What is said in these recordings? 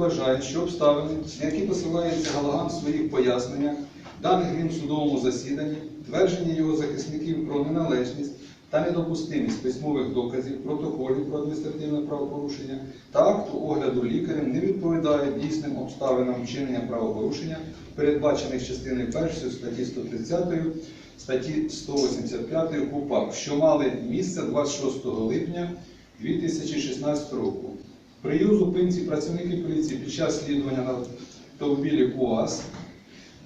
вважає, що обставини, які посилається Галаган в своїх поясненнях, даних він в судовому засіданні, твердження його захисників про неналежність та недопустимість письмових доказів, протоколів про адміністративне правопорушення та акту огляду лікарем не відповідає дійсним обставинам вчинення правопорушення, передбачених частиною 1 статті 130 статті 185 КУПАП, що мали місце 26 липня 2016 року. При її зупинці працівники поліції під час слідування на автомобілі УАЗ,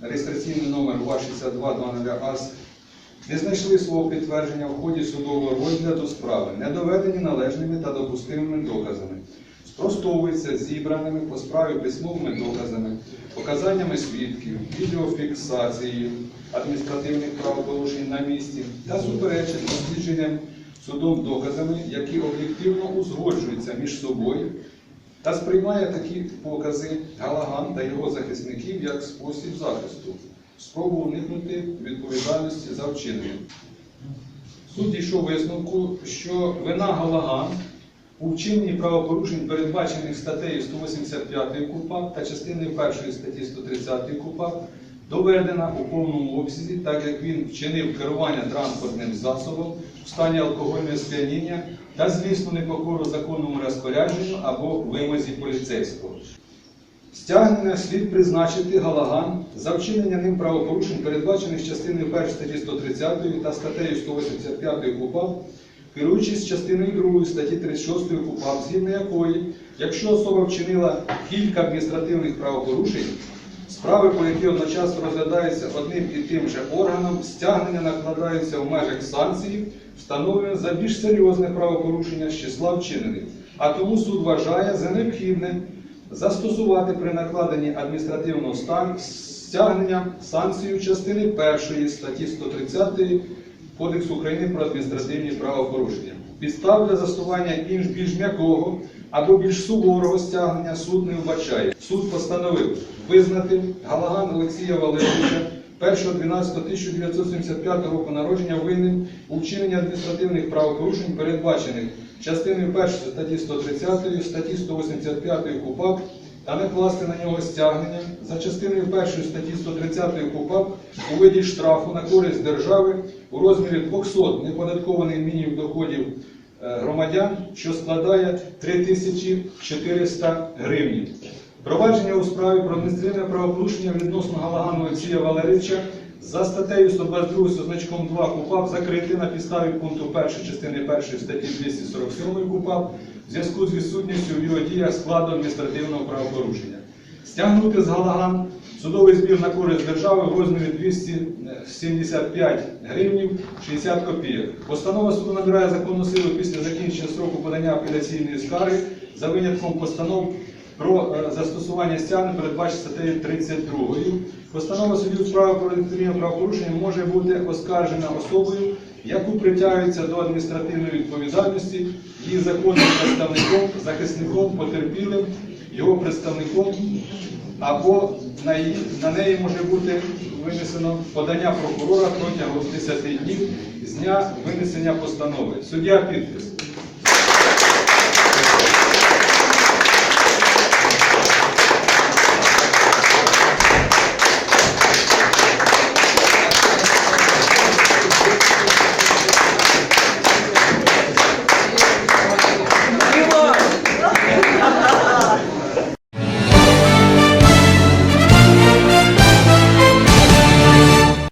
реєстраційний номер УАЗ-6200 АЗ, не знайшли свого підтвердження в ході судового розгляду справи, не доведені належними та допустимими доказами. Спростовуються зібраними по справі письмовими доказами, показаннями свідків, відеофіксацією адміністративних правопорушень на місці та суперечать дослідженням судом доказами, які об'єктивно узгоджуються між собою та сприймає такі покази Галаган та його захисників як спосіб захисту, спробу уникнути відповідальності за вчинення. Суд дійшов висновку, що вина Галаган у вчиненні правопорушень, передбачених статтею 185 КУПАП та частиною 1 статті 130 КУПАП, доведена у повному обсязі, так як він вчинив керування транспортним засобом в стані алкогольного сп'яніння та злісну непокору законному розпорядженню або вимозі поліцейського. Стягнення слід призначити Галаган за вчинення ним правопорушень, передбачених частиною 1 статті 130 та статтею 185 КУПАП, керуючись частиною 2 статті 36 КУПАП, згідно якої, якщо особа вчинила кілька адміністративних правопорушень, справи, по які одночасно розглядаються одним і тим же органом, стягнення накладаються в межах санкцій, встановлених за більш серйозне правопорушення з числа вчинених. А тому суд вважає за необхідне застосувати при накладенні адміністративного стягнення санкцію частини 1 статті 130 Кодексу України про адміністративні правопорушення. Підстав для застування більш м'якого або більш суворого стягнення суд не вбачає. Суд постановив визнати Галаган Олексія Валерійовича 1.12.1975 року народження винним у вчиненні адміністративних правопорушень, передбачених частиною 1 статті 130, статті 185 КУПАП та накласти на нього стягнення за частиною 1 статті 130 КУПАП у виді штрафу на користь держави у розмірі 200 неподаткованих мінімум доходів е, громадян, що складає 3400 гривень. Провадження у справі про адміністративне правопорушення відносно Галагану Олексія Валерійовича за статтею 122 зі значком 2 КУПАП закрити на підставі пункту 1 частини 1 статті 247 КУПАП в зв'язку з відсутністю в його діях складу адміністративного правопорушення. Стягнути з Галаган судовий збір на користь держави в розмірі 275 гривнів 60 копійок. Постанова суду набирає законну силу після закінчення строку подання апеляційної скарги за винятком постанов про е, застосування стягнень передбачить статтею 32. Постанова судів у справі про адміністративне правопорушення може бути оскаржена особою, яку притягується до адміністративної відповідальності її законним представником, захисником, потерпілим, його представником, або на, її, на неї може бути винесено подання прокурора протягом 10 днів з дня винесення постанови. Суддя підпис.